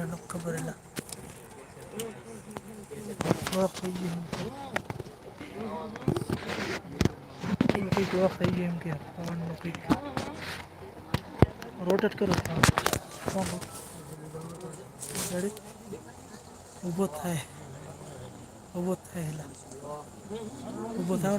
મને ન ખબર એલા ઓફ થઈ ગયું એમ કંઈક ઓફ થઈ ગયું એમ કે પવનનું કંઈક રોટેટ કરો ગાડી ઊભો થાય ઊભો થાય એલા ઊભો થાય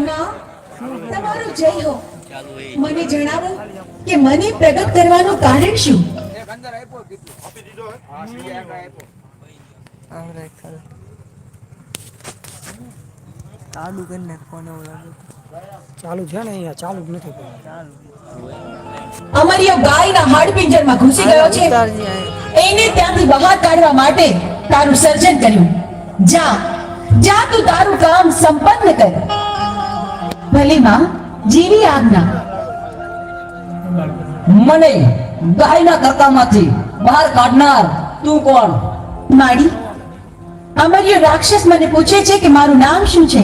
ના તમારું જય હો. મને જણાવો કે મને પ્રગટ કરવાનું કારણ શું? કરી નાખ ફોન એવું લાગે ચાલુ છે ને અહીંયા ચાલુ નથી અમારી ગાયના હાડપિંજરમાં ઘૂસી ગયો છે. એને ત્યાંથી બહાર કાઢવા માટે તારું સર્જન કર્યું. જા જા તું તારું કામ સંપન્ન કર. ભલે માં જીવી આજ્ઞા. મને ગાયના કરતામાંથી બહાર કાઢનાર તું કોણ? માડી અમરિયો રાક્ષસ મને પૂછે છે કે મારું નામ શું છે?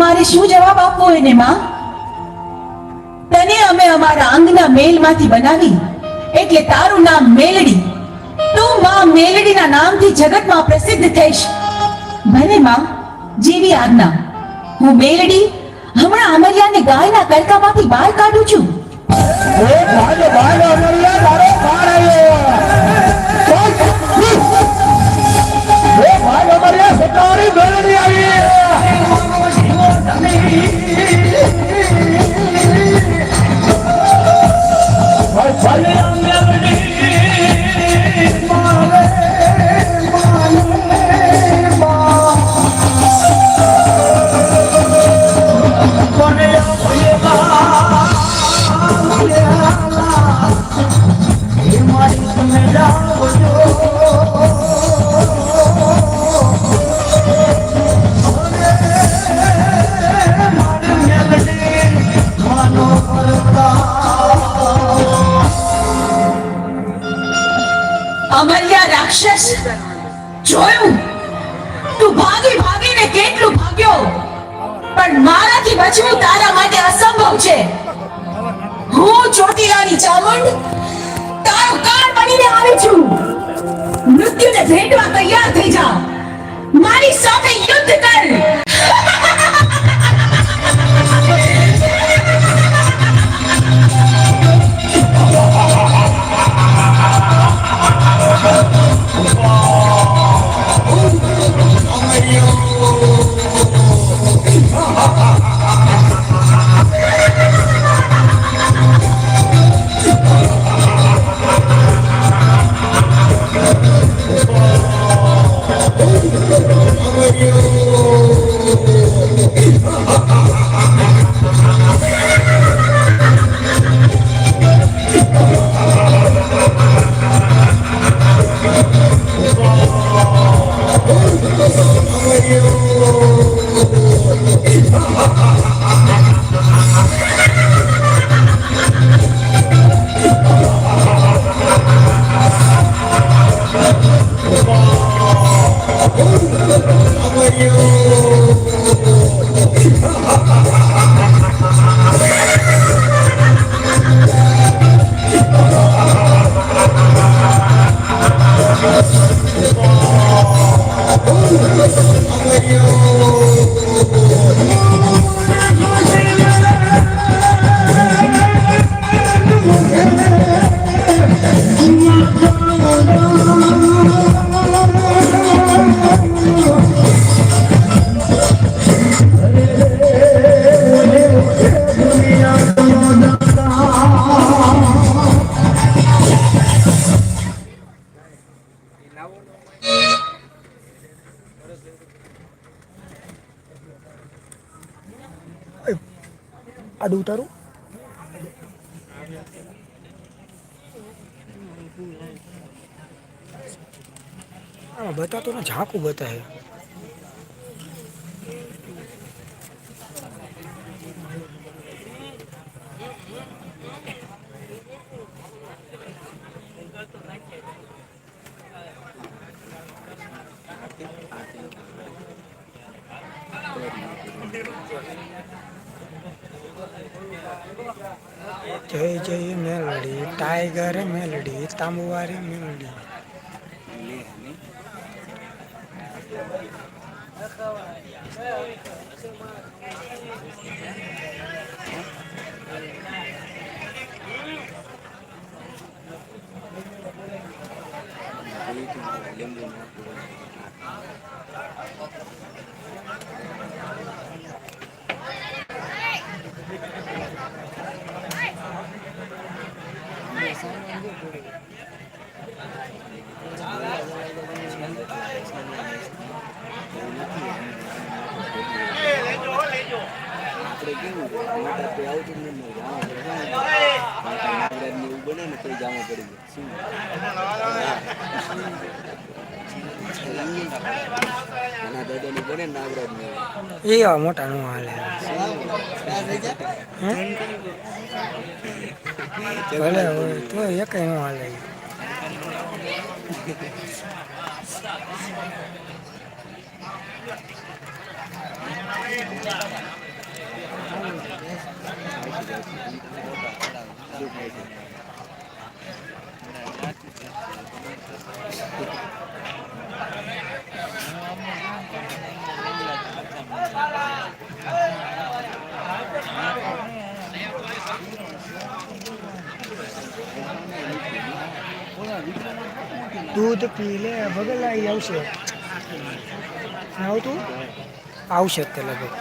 મારે શું જવાબ આપવો એને, માં? તને અમે અમારા અંગના મેલમાંથી બનાવી, એટલે તારું નામ મેલડી. તું માં મેલડીના નામથી જગતમાં પ્રસિદ્ધ થઈશ. ભલે, માં, જેવી આજ્ઞા. હું મેલડી હમણાં અમરિયાને ગાયના કરકામાંથી બહાર કાઢું છું. અમરિયા me. મારી સાથે હા બતાતો ને ઝાંકું બતાવે જય જય મેલડી ટાઈગર મેલડી તાંબુવારી મેલડી આપણે કેવું મોટા પે આવતું જ નથી જાવા પડે ને એવું બને ને તો જાવું પડી જાય શું નાના દાદાની બને ને નાગરાજ ને એ આ મોટા નો હાલે હે? ભલે હોય તો એક નો હાલે દૂધ પી લે બગલાઈ આવશે. આવતું? આવશે તે લગભગ.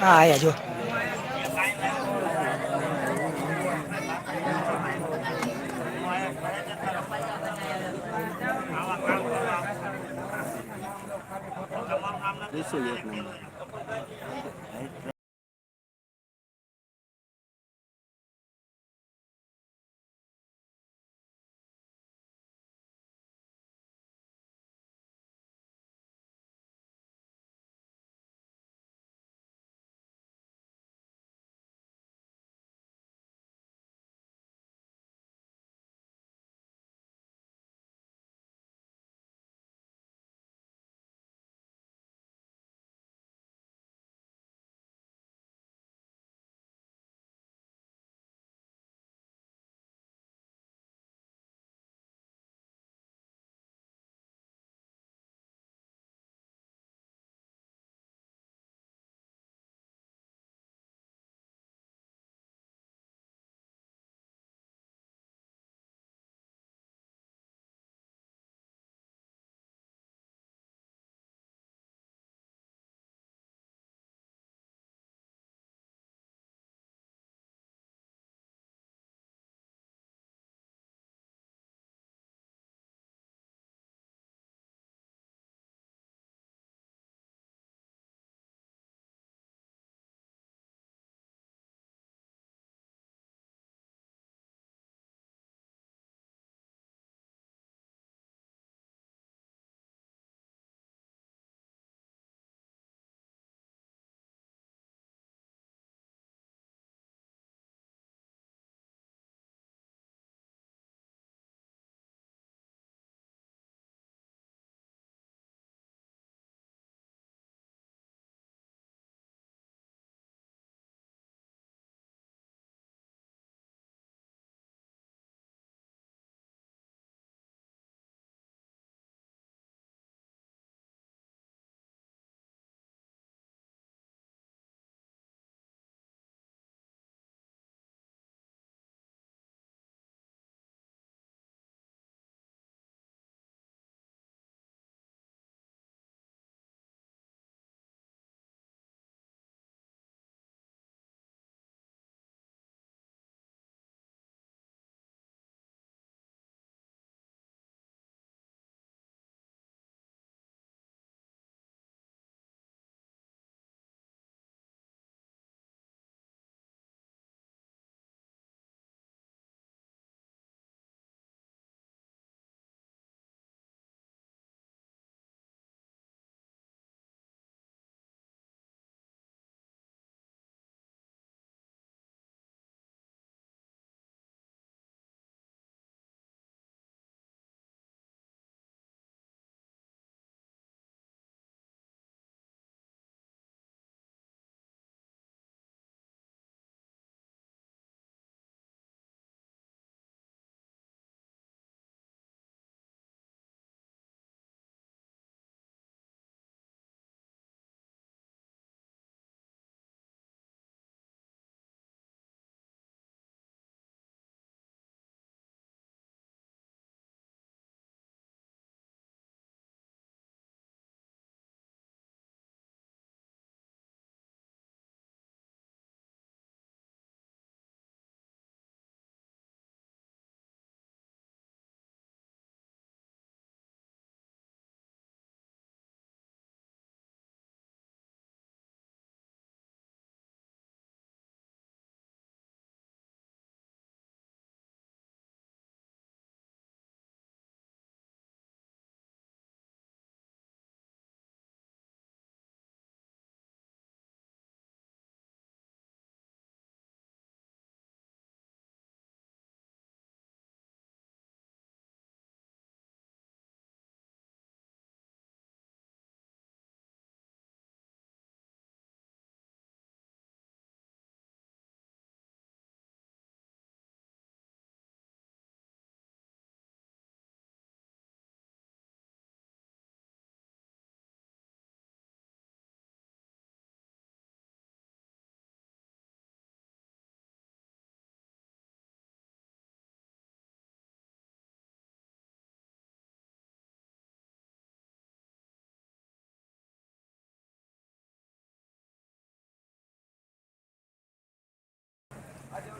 હા આયા જો.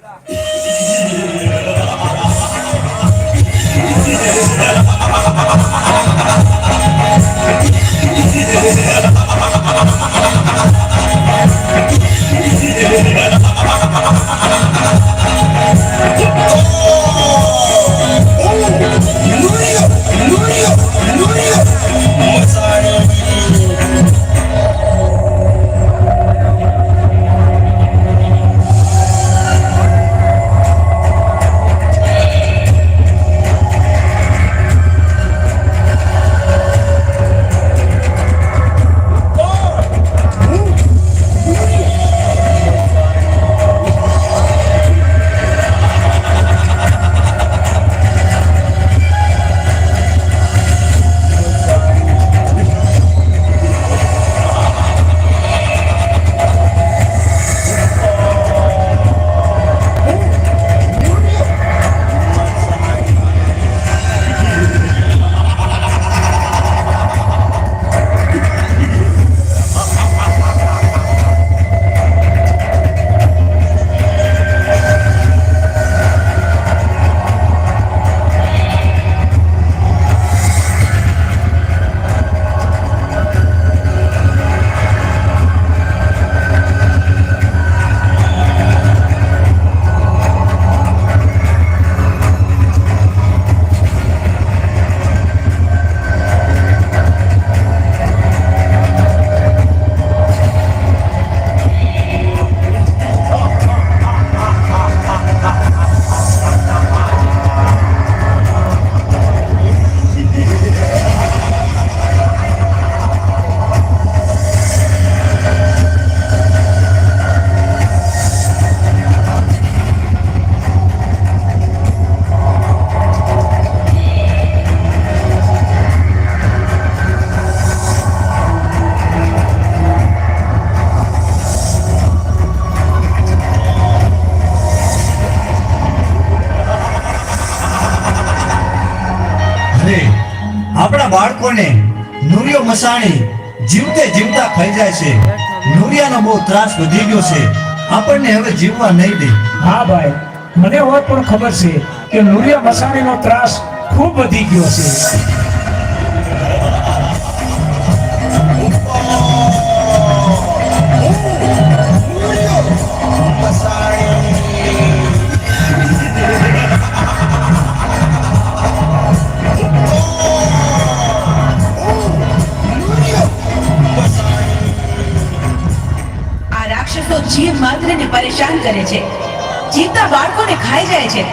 Yeah. મસાણી જીવતે જીવતા ખાઈ જાય છે. નુરિયાનો બહુ ત્રાસ વધી ગયો છે. આપણને હવે જીવવા નહીં દે. હા ભાઈ, મને હોત પણ ખબર છે કે નુરિયા મસાણીનો ત્રાસ ખૂબ વધી ગયો છે. જીવ માત્રને પરેશાન કરે છે. જીવતા બાળકોને ખાઈ જાય છે.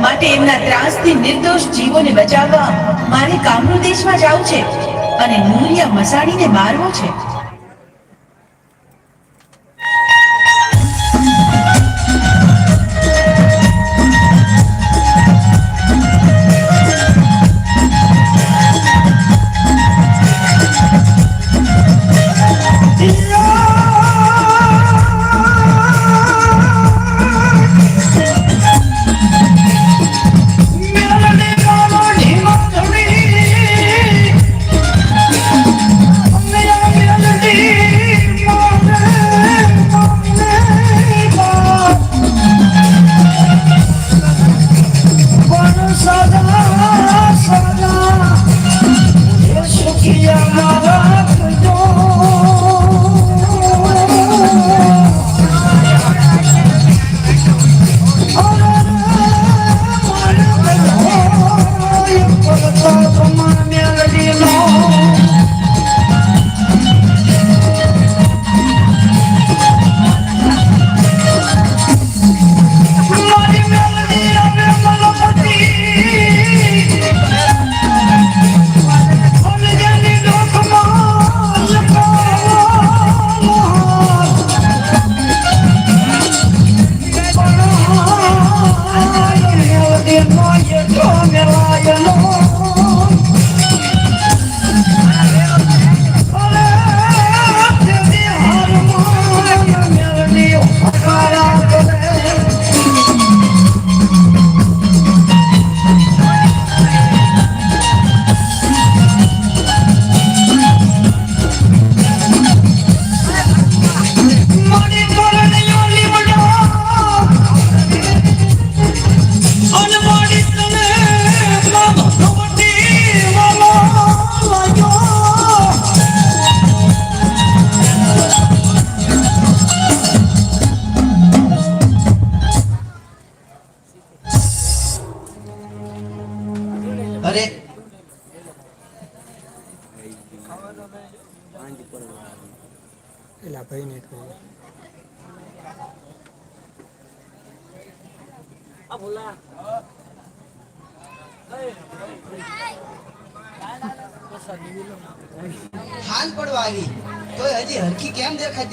માટે એમના ત્રાસથી નિર્દોષ જીવોને બચાવવા મારે કામરૂ દેશમાં જવું છે અને નૂરિયા મસાણીને મારવો છે.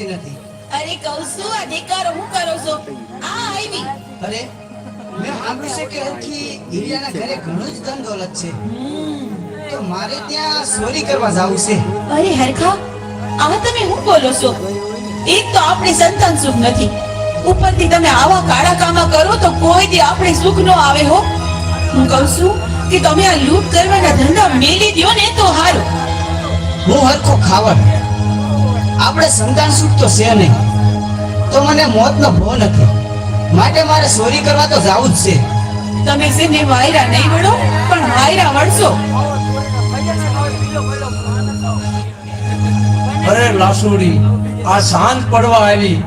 કેમ નથી. અરે કહું છું અધિકાર હું કરો છો? આ આવી. અરે મેં સાંભળ્યું છે કે હરખી હિરિયાના ઘરે ઘણું જ ધન દોલત છે. તો મારે ત્યાં ચોરી કરવા જવું છે. અરે હરખા આ તમે હું બોલો છો? એક તો આપણે સંતાન સુખ નથી. ઉપરથી તમે આવા કાળા કામા કરો તો કોઈ દી આપણે સુખ નો આવે હો. હું કહું છું કે તમે આ લૂંટ કરવાના ધંધા મેલી દ્યો ને તો હારું. હું હરખો ખાવડ આપણે સંતાન સુખ તો છે નહીં. તો મને મોતનો ભો નથી. માટે મારે ચોરી કરવા તો જવું જ છે. તમે છે ને વાયરા નહીં વળો પણ વાયરા વળશો. અરે લાસુડી આ સાંજ પડવા આવી.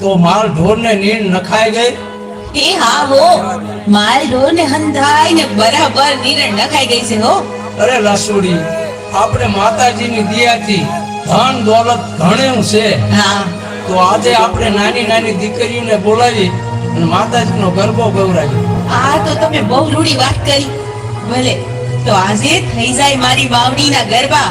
તો માલ ઢોરને નીંદ નખાઈ ગઈ? એ હા હો માલ ઢોર ને હંધાઈ ને બરાબર નીરણ નખાઈ ગઈ છે હો. અરે લાસુડી આપણે માતાજીની દયાથી ધન દોલત ઘણું છે. તો આજે આપણે નાની નાની દીકરીઓને બોલાવી અને માતાજીનો ગરબો ગૌરાવી. આ તો તમે બહુ રૂડી વાત કરી. ભલે તો આજે થઈ જાય મારી બાવડીના ગરબા.